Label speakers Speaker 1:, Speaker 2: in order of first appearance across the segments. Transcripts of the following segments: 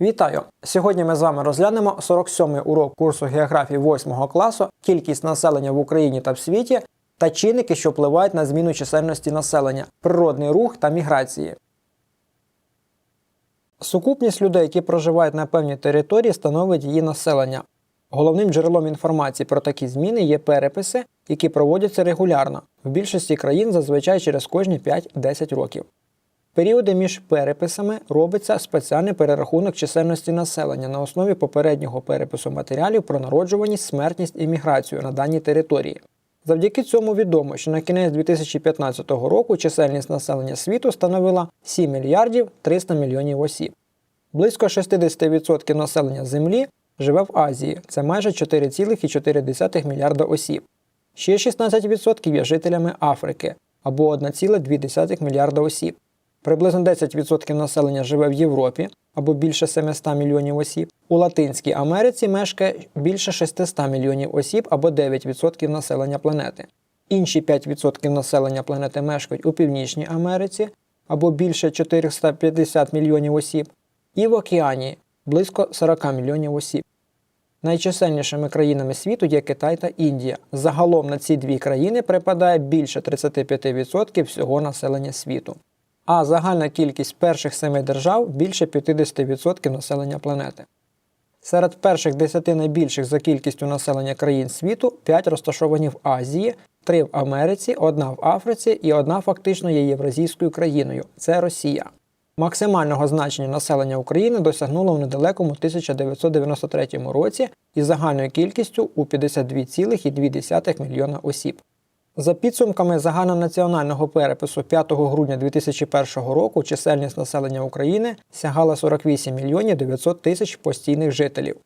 Speaker 1: Вітаю! Сьогодні ми з вами розглянемо 47-й урок курсу географії 8 класу, кількість населення в Україні та в світі та чинники, що впливають на зміну чисельності населення, природний рух та міграції. Сукупність людей, які проживають на певній території, становить її населення. Головним джерелом інформації про такі зміни є переписи, які проводяться регулярно, в більшості країн зазвичай через кожні 5-10 років. Періоди між переписами робиться спеціальний перерахунок чисельності населення на основі попереднього перепису матеріалів про народжуваність, смертність і міграцію на даній території. Завдяки цьому відомо, що на кінець 2015 року чисельність населення світу становила 7 мільярдів 300 мільйонів осіб. Близько 60% населення Землі живе в Азії, це майже 4,4 мільярда осіб. Ще 16% є жителями Африки або 1,2 мільярда осіб. Приблизно 10% населення живе в Європі або більше 700 мільйонів осіб. У Латинській Америці мешкає більше 600 мільйонів осіб або 9% населення планети. Інші 5% населення планети мешкають у Північній Америці або більше 450 мільйонів осіб, і в Океанії близько 40 мільйонів осіб. Найчисельнішими країнами світу є Китай та Індія. Загалом на ці дві країни припадає більше 35% всього населення світу а загальна кількість перших семи держав більше 50% населення планети. Серед перших 10 найбільших за кількістю населення країн світу 5 розташовані в Азії, 3 в Америці, одна в Африці і одна фактично є євразійською країною це Росія. Максимального значення населення України досягнуло в недалекому 1993 році із загальною кількістю у 52,2 мільйона осіб. За підсумками загальнонаціонального перепису 5 грудня 2001 року чисельність населення України сягала 48 мільйонів 900 тисяч постійних жителів.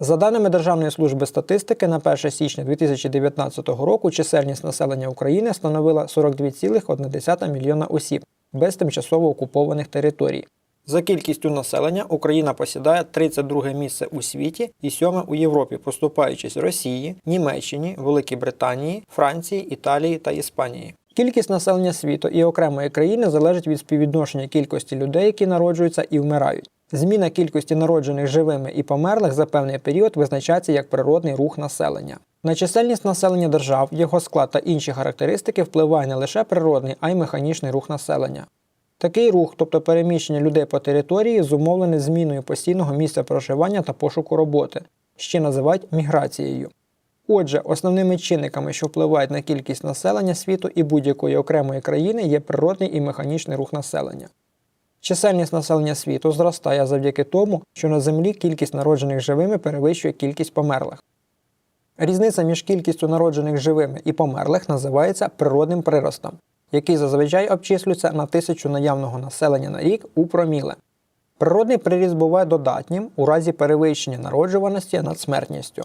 Speaker 1: За даними Державної служби статистики, на 1 січня 2019 року чисельність населення України становила 42,1 мільйона осіб без тимчасово окупованих територій. За кількістю населення Україна посідає 32 місце у світі і 7 у Європі, поступаючись Росії, Німеччині, Великій Британії, Франції, Італії та Іспанії. Кількість населення світу і окремої країни залежить від співвідношення кількості людей, які народжуються і вмирають. Зміна кількості народжених живими і померлих за певний період визначається як природний рух населення. На чисельність населення держав, його склад та інші характеристики впливає не лише природний, а й механічний рух населення. Такий рух, тобто переміщення людей по території, зумовлений зміною постійного місця проживання та пошуку роботи, ще називають міграцією. Отже, основними чинниками, що впливають на кількість населення світу і будь-якої окремої країни, є природний і механічний рух населення. Чисельність населення світу зростає завдяки тому, що на Землі кількість народжених живими перевищує кількість померлих. Різниця між кількістю народжених живими і померлих називається природним приростом який зазвичай обчислюється на тисячу наявного населення на рік у проміле. Природний приріст буває додатнім у разі перевищення народжуваності над смертністю.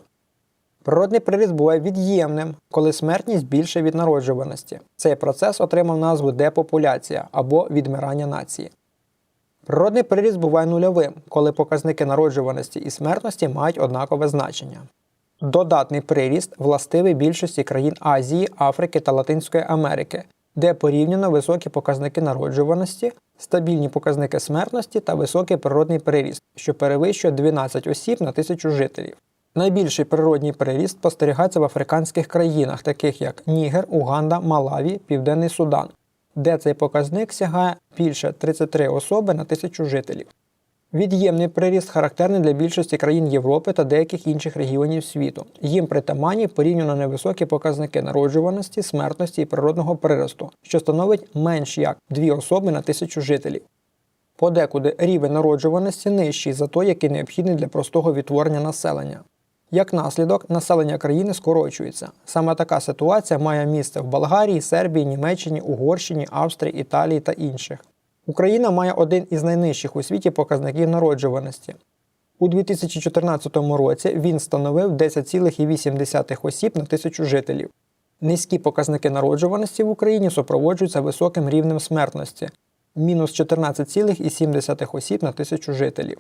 Speaker 1: Природний приріст буває від'ємним, коли смертність більше від народжуваності. Цей процес отримав назву депопуляція або відмирання нації. Природний приріст буває нульовим, коли показники народжуваності і смертності мають однакове значення. Додатний приріст властивий більшості країн Азії, Африки та Латинської Америки, де порівняно високі показники народжуваності, стабільні показники смертності та високий природний приріст, що перевищує 12 осіб на тисячу жителів. Найбільший природній приріст спостерігається в африканських країнах, таких як Нігер, Уганда, Малаві, Південний Судан, де цей показник сягає більше 33 особи на тисячу жителів. Від'ємний приріст характерний для більшості країн Європи та деяких інших регіонів світу. Їм притаманні порівняно невисокі показники народжуваності, смертності і природного приросту, що становить менш як дві особи на тисячу жителів. Подекуди рівень народжуваності нижчий за той, який необхідний для простого відтворення населення. Як наслідок, населення країни скорочується. Саме така ситуація має місце в Болгарії, Сербії, Німеччині, Угорщині, Австрії, Італії та інших. Україна має один із найнижчих у світі показників народжуваності. У 2014 році він становив 10,8 осіб на тисячу жителів. Низькі показники народжуваності в Україні супроводжуються високим рівнем смертності мінус 14,7 осіб на тисячу жителів.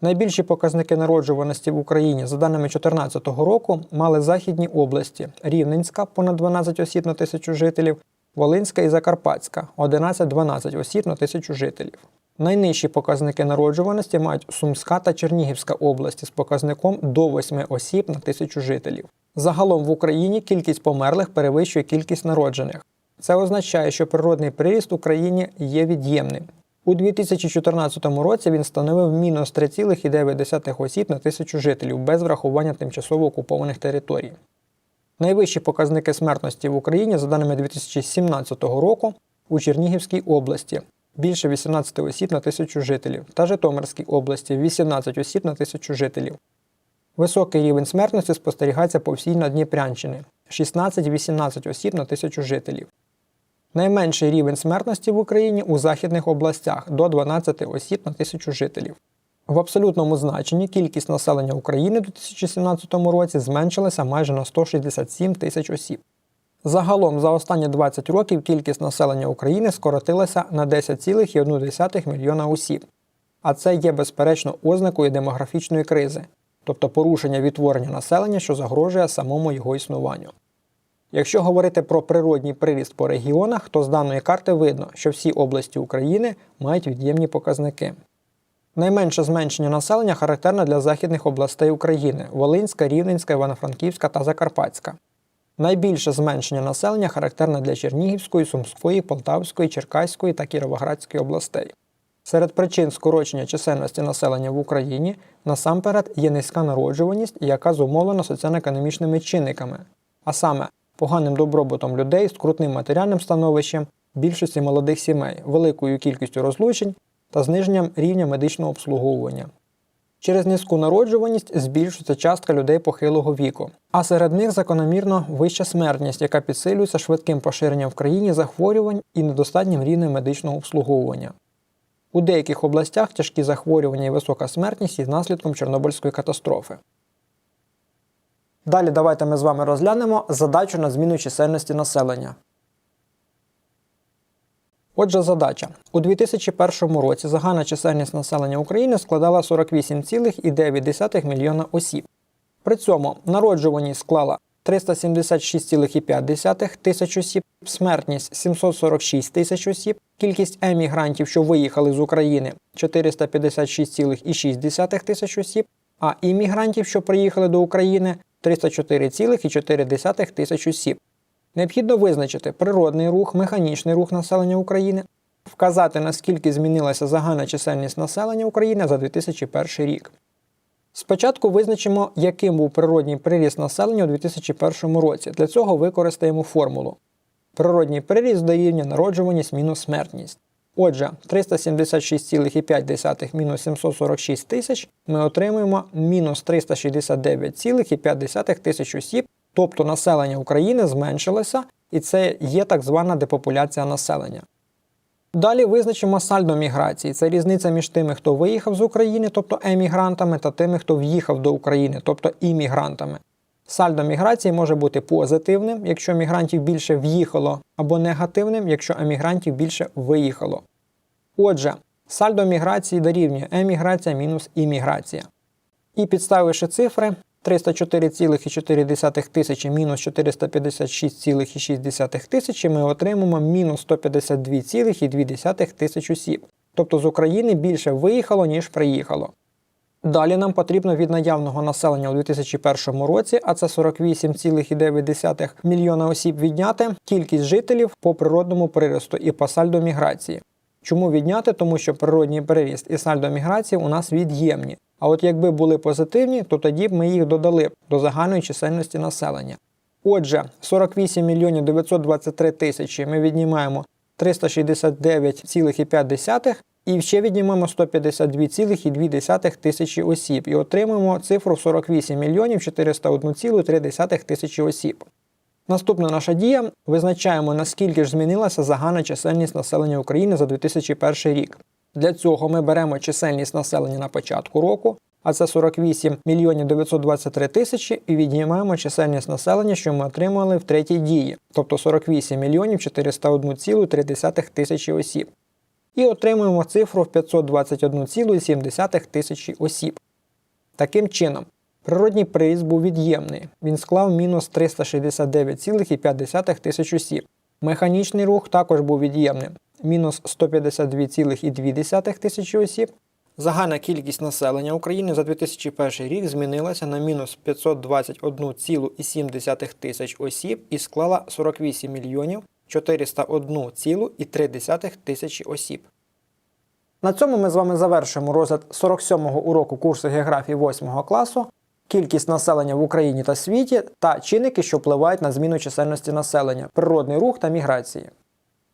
Speaker 1: Найбільші показники народжуваності в Україні за даними 2014 року мали західні області Рівненська понад 12 осіб на тисячу жителів, Волинська і Закарпатська 11-12 осіб на тисячу жителів. Найнижчі показники народжуваності мають Сумська та Чернігівська області з показником до 8 осіб на тисячу жителів. Загалом в Україні кількість померлих перевищує кількість народжених. Це означає, що природний приріст в Україні є від'ємним. У 2014 році він становив мінус 3,9 осіб на тисячу жителів без врахування тимчасово окупованих територій. Найвищі показники смертності в Україні, за даними 2017 року, у Чернігівській області більше 18 осіб на тисячу жителів, та Житомирській області 18 осіб на тисячу жителів. Високий рівень смертності спостерігається по всій Надніпрянщини 16-18 осіб на тисячу жителів. Найменший рівень смертності в Україні у західних областях до 12 осіб на тисячу жителів. В абсолютному значенні кількість населення України у 2017 році зменшилася майже на 167 тисяч осіб. Загалом за останні 20 років кількість населення України скоротилася на 10,1 мільйона осіб, а це є безперечно ознакою демографічної кризи, тобто порушення відтворення населення, що загрожує самому його існуванню. Якщо говорити про природній приріст по регіонах, то з даної карти видно, що всі області України мають від'ємні показники. Найменше зменшення населення характерне для західних областей України Волинська, Рівненська, Івано-Франківська та Закарпатська. Найбільше зменшення населення характерне для Чернігівської, Сумської, Полтавської, Черкаської та Кіровоградської областей. Серед причин скорочення чисельності населення в Україні насамперед є низька народжуваність, яка зумовлена соціально-економічними чинниками, а саме поганим добробутом людей, скрутним матеріальним становищем, більшості молодих сімей, великою кількістю розлучень та зниженням рівня медичного обслуговування. Через низьку народжуваність збільшується частка людей похилого віку, а серед них закономірно вища смертність, яка підсилюється швидким поширенням в країні захворювань і недостатнім рівнем медичного обслуговування. У деяких областях тяжкі захворювання і висока смертність є наслідком Чорнобильської катастрофи. Далі давайте ми з вами розглянемо задачу на зміну чисельності населення. Отже, задача. У 2001 році загальна чисельність населення України складала 48,9 мільйона осіб. При цьому народжуваність склала 376,5 тисяч осіб, смертність 746 тисяч осіб, кількість емігрантів, що виїхали з України 456,6 тисяч осіб, а іммігрантів, що приїхали до України 304,4 тисяч осіб. Необхідно визначити природний рух, механічний рух населення України, вказати наскільки змінилася загальна чисельність населення України за 2001 рік. Спочатку визначимо, яким був природній приріст населення у 2001 році. Для цього використаємо формулу. Природній приріст дорівнює народжуваність мінус смертність. Отже, 376,5 мінус 746 тисяч ми отримуємо мінус 369,5 тисяч осіб, тобто населення України зменшилося, і це є так звана депопуляція населення. Далі визначимо сальдо міграції. Це різниця між тими, хто виїхав з України, тобто емігрантами, та тими, хто в'їхав до України, тобто іммігрантами. Сальдо міграції може бути позитивним, якщо мігрантів більше в'їхало, або негативним, якщо емігрантів більше виїхало. Отже, сальдо міграції дорівнює еміграція мінус імміграція. І підставивши цифри 304,4 тисячі мінус 456,6 тисячі, ми отримаємо мінус 152,2 тисяч осіб. Тобто з України більше виїхало, ніж приїхало. Далі нам потрібно від наявного населення у 2001 році, а це 48,9 мільйона осіб відняти кількість жителів по природному приросту і по сальдо міграції. Чому відняти? Тому що природній приріст і сальдо міграції у нас від'ємні. А от якби були позитивні, то тоді б ми їх додали до загальної чисельності населення. Отже, 48 мільйонів 923 тисячі ми віднімаємо 369,5 і ще віднімемо 152,2 тисячі осіб і отримаємо цифру 48 мільйонів 401,3 тисячі осіб. Наступна наша дія визначаємо, наскільки ж змінилася загальна чисельність населення України за 2001 рік. Для цього ми беремо чисельність населення на початку року, а це 48 мільйонів 923 тисячі, і віднімаємо чисельність населення, що ми отримали в третій дії, тобто 48 мільйонів 401,3 тисячі осіб. І отримуємо цифру в 521,7 тисячі осіб. Таким чином, природній приз був від'ємний, він склав мінус 369,5 тисяч осіб. Механічний рух також був від'ємним, мінус 152,2 тисячі осіб. Загальна кількість населення України за 2001 рік змінилася на мінус 521,7 тисяч осіб і склала 48 мільйонів 401,3 тисячі осіб. На цьому ми з вами завершуємо розгляд 47-го уроку курсу географії 8 класу, кількість населення в Україні та світі та чинники, що впливають на зміну чисельності населення, природний рух та міграції.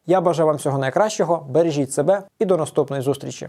Speaker 1: Я бажаю вам всього найкращого, бережіть себе і до наступної зустрічі!